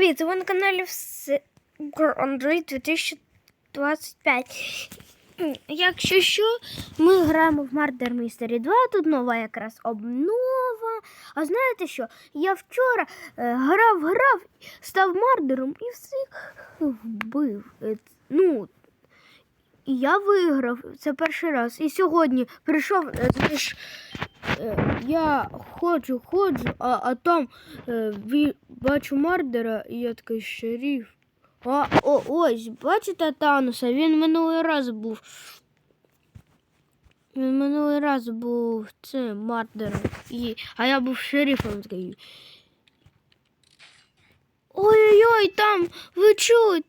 Привіт, ви на каналі Android 2025. Якщо що, ми граємо в Murder Mystery 2, тут нова якраз обнова. А знаєте що? Я вчора е, грав, грав, став мардером і всіх вбив. Е, Ну, я виграв. Це перший раз. І сьогодні прийшов. е, я ходжу, ходжу, а, а там бачу мардера, і я такий шеріф. А, о, ось, бачите Тануса? Він минулий раз був. Він минулий раз був цим мардером. І, а я був шерифом такий. Ой-ой-ой, там, ви чуєте?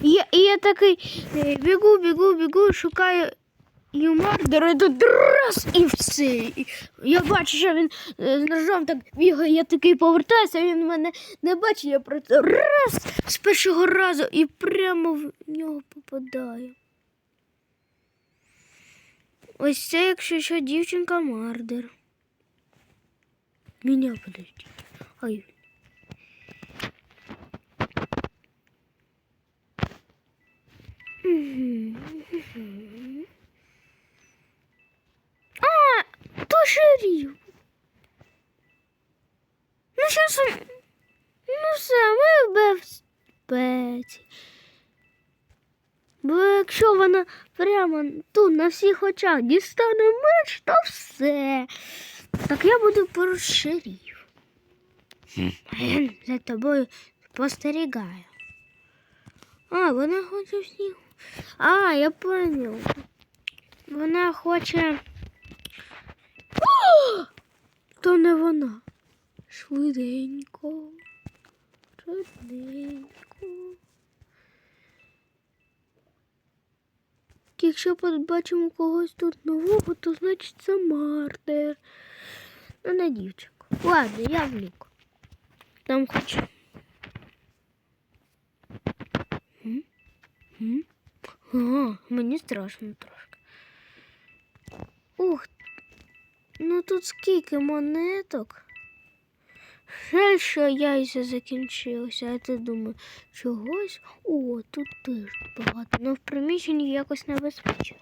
І Я, я такий е, бігу, бігу, бігу, шукаю і мардера, і тут раз і все. Я бачу, що він е, з ножом так бігає, я такий повертаюся, він мене не бачить, я просто раз з першого разу і прямо в нього попадаю. Ось це, якщо що, дівчинка мардер. Меня подожди. Ай. Мгм. А, то шериф. Ну, щас, он- ну все, ми в безпеці. Бо якщо вона прямо тут на всіх очах дістане меч, то все. Так я буду поруч шериф. А за тобою спостерігаю. А, вона хоче всіх. А, я понял. Вона хоче. О! То не вона. Швиденько. Швиденько. Якщо побачимо когось тут нового, то значить це мартер. Ну, не дівчинку. Ладно, я влюк. Там хочу. А, мені страшно трошки. Ух, ну тут скільки монеток. Жаль, що яйця закінчилося, а ти думаю, чогось? О, тут теж багато. Ну в приміщенні якось небезпечно.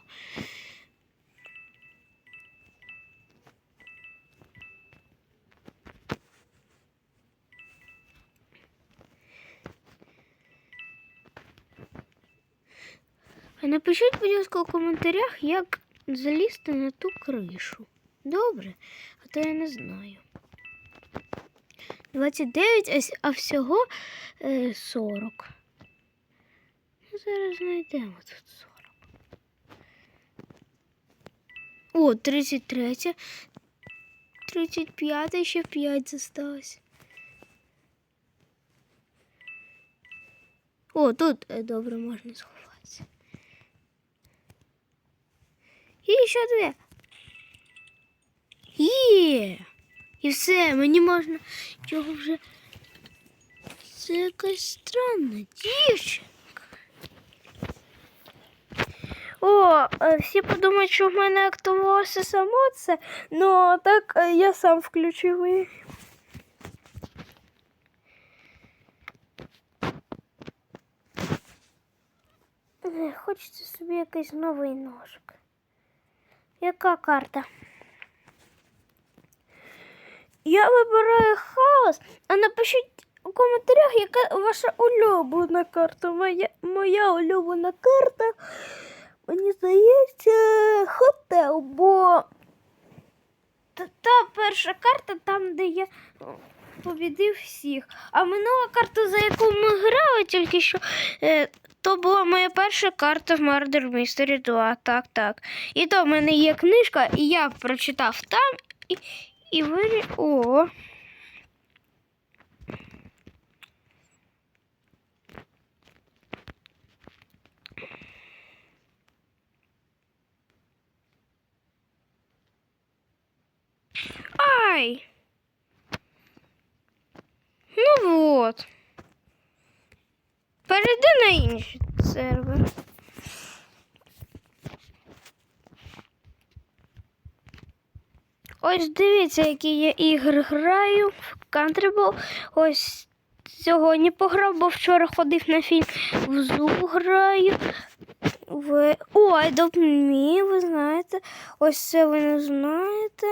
Напишіть, будь ласка, у коментарях, як залізти на ту кришу. Добре, а то я не знаю. 29, а всього е, 40. Ну, зараз знайдемо тут 40. О, 33, 35, ще 5 зосталось. О, тут е, добре можна сховатися. І ще дві. Є. І все, мені можна чого вже. Це якась странна дівчинка. О, е, всі подумають, що в мене активувалося само це, ну так е, я сам включив її. Е, Хочеться собі якийсь новий ножик. Яка карта? Я вибираю хаос, а напишіть у коментарях, яка ваша улюблена карта. Моя, моя улюблена карта. Мені здається, хотел, бо та, перша карта там, де я о, побідив всіх. А минула карта, за яку ми грали тільки що, е, то була моя перша карта в Murder Mystery 2. Так, так. І то в мене є книжка, і я прочитав там і, і вирі... О. Ай! Ну вот. Перейди на інший сервер. Ось дивіться, які я ігри граю в Country Ось сьогодні пограв, бо вчора ходив на фільм в Зу граю. В... Ой, допмі, ви знаєте. Ось це ви не знаєте.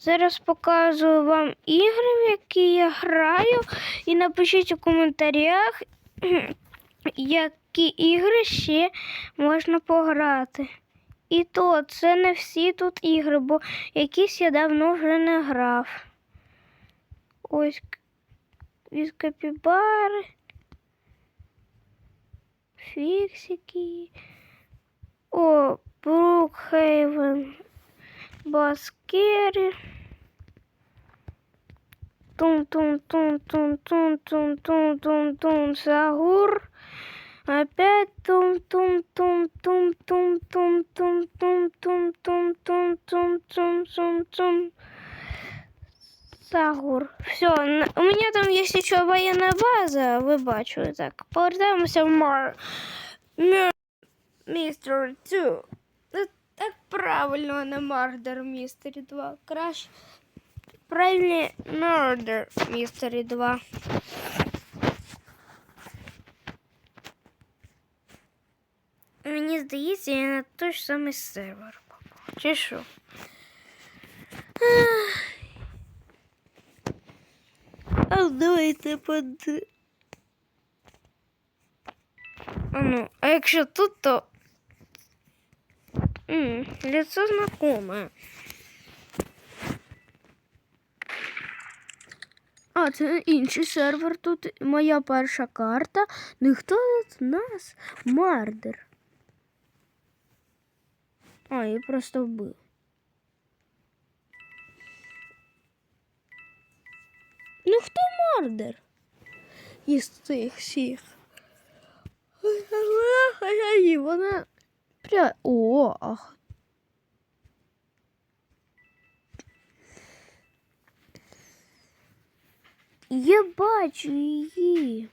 Зараз показую вам ігри, в які я граю. І напишіть у коментарях, які ігри ще можна пограти. І то це не всі тут ігри, бо якісь я давно вже не грав. Ось від. Фіксики. О, Брукхейвен. Баскері. Тун-тун-тун-тун-тун-тун-тун-тун-тун. Сагур. Опять тум-тум-тум-тум-тум-тум-тум-тум-тум-тум-тум-тум. Сагур. Все, у меня там есть еще военная база, ви бачили. Так, повертаємося в Мар... Мер... Містер 2. Ну, Так правильно, а не Мардер Містері 2. Краще. Правильно, Murder Містері 2. Мені здається, я на той ж самий сервер попав. Чи що? А давайте под. А ну, а якщо тут, то. М, лицо знакоме. А, це інший сервер. Тут моя перша карта. Ну і хто тут у нас? Мардер. А, я просто вбив. Ну хто мардер? Із цих всіх. Ай, вона. Пря... О, ах. Я бачу її.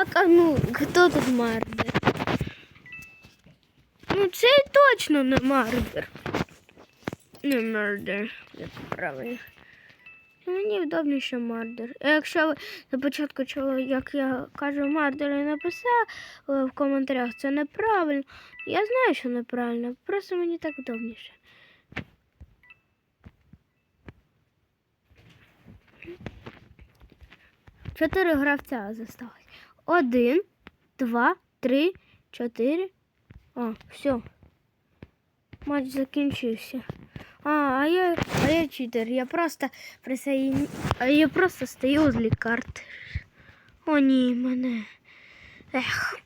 Так, а ну, хто тут мардер? Ну, цей точно не мардер. Не мардер, як правильно. Мені вдобніше мардер. А якщо ви на початку чули, як я кажу мардер і написав е, в коментарях, це неправильно. Я знаю, що неправильно, просто мені так вдобніше. Чотири гравця зосталось. Один, два, три, чотири. О, все. Матч закінчився. А, а я, а я читер. Я просто присоедин... А я просто стою возле карт. О, ні, мене. Ех.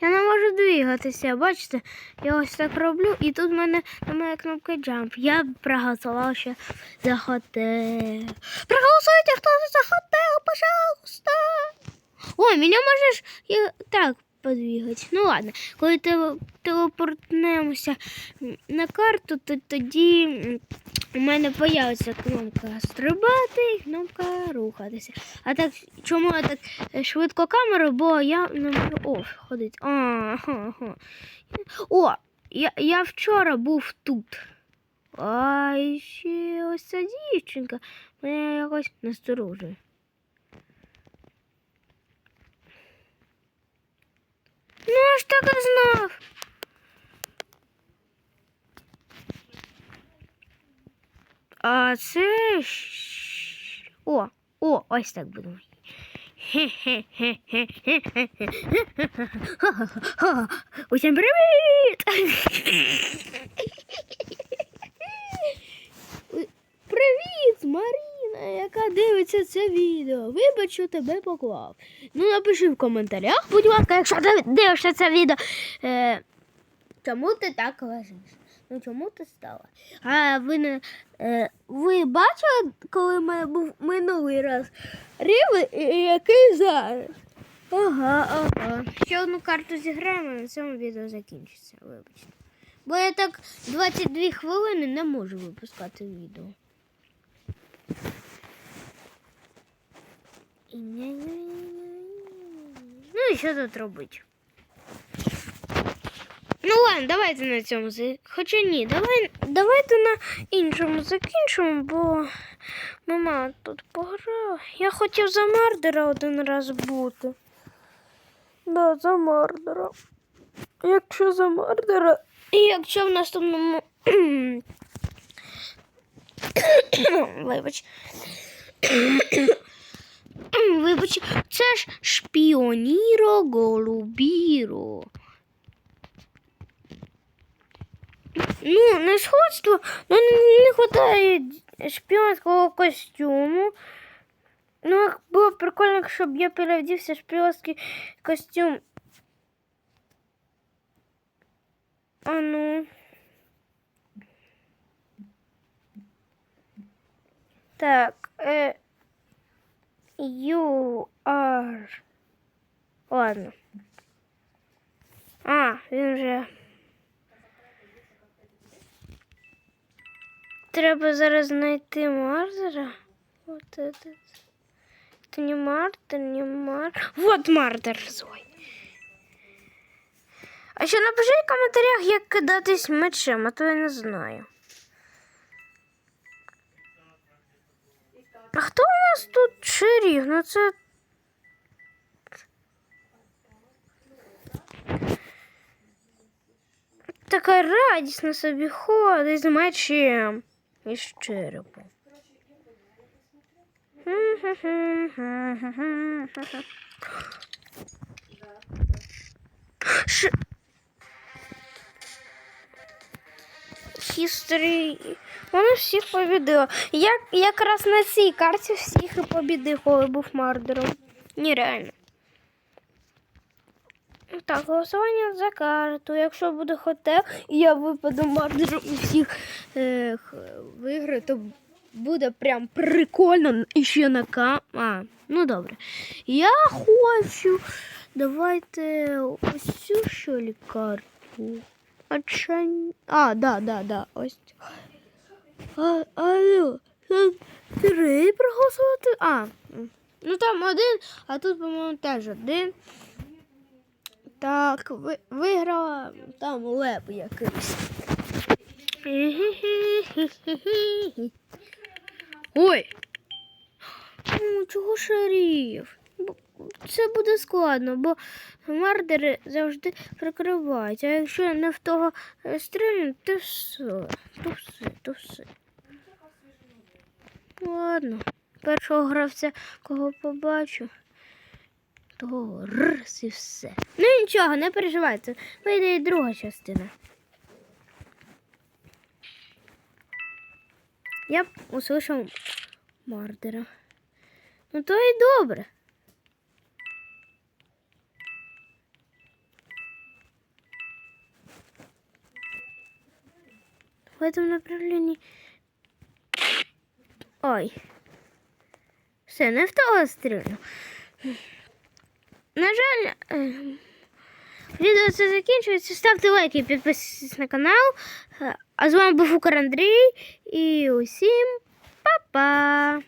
Я не можу двигатися, бачите? Я ось так роблю, і тут в мене на моя кнопка Jump. Я проголосувала ще за хотел. Проголосуйте, хто за хотел, пожалуйста. Ой, мене можеш і так подвигати. Ну ладно, коли телепортнемося на карту, то тоді у мене з'явиться кнопка стрибати і кнопка рухатися. А так, чому я так е, швидко камеру, бо я не можу оф ходити. А, ага, ага. О, я, я вчора був тут. А і ще ось ця дівчинка мене якось насторожує. Ну, я ж так і знав. А це. О, о, ось так буду. Усім привіт! Привіт, Маріна, яка дивиться це відео. Вибач, що тебе поклав. Ну, напиши в коментарях, будь ласка, якщо ти дивишся це відео. Е, чому ти так лежиш? Ну чому ти стала? А ви не е, ви бачили, коли мене був минулий раз рівень, і який зараз? Ага, ага. Ще одну карту зіграємо, на цьому відео закінчиться, вибачте. Бо я так 22 хвилини не можу випускати відео. Ну і що тут робити? Ну ладно, давайте на цьому Хоча ні, давай, давайте на іншому закінчимо, бо мама тут пограла. Я хотів за Мардера один раз бути. Да, за Мардера. Якщо за Мардера. І якщо в наступному. Вибач. Вибач, це ж шпіоніро голубіро. Ну, не сходство, ну не, хватає шпіонського костюму. Ну, було б прикольно, якщо я переодівся в шпіонський костюм. А ну. Так, е, you are. Ладно. А, він вже. Треба зараз знайти Мардера. Вот этот. Это не Мардер, не Мар. Вот Мардер злой. А ще напишіть в коментарях, як кидатись мечем, а то я не знаю. А хто у нас тут шеріг? Ну це. Така радісна собі ходить з мечем і з черепом. Ш... Вона всіх побідила. Я якраз на цій карті всіх і побідив, коли був мардером. Нереально. Так, голосування за карту. Якщо буде хотел, я випаду мардером всіх е, виграю, то буде прям прикольно і ще на кам. А, ну добре. Я хочу. Давайте ось цю що ли карту. А, ча- а, да, да, да, ось. А, алло, три проголосувати. А, ну там один, а тут, по-моєму, теж один. Так, ви, виграла там леп якийсь. Ой. Ну, чого шарів? Це буде складно, бо мардери завжди прикривають. А якщо не в того е, стрільну, то все. То все, то все. Ладно. Першого гравця, кого побачу, того раз і все. Ну нічого, не переживайте. Вийде і друга частина. Я б услышав мардера. Ну то і добре. В этом направлении... Ой. Все, не в того стрільну. На жаль, е, відео це закінчується. Ставте лайки і підписуйтесь на канал. А з вами був Укр Андрій і усім па-па!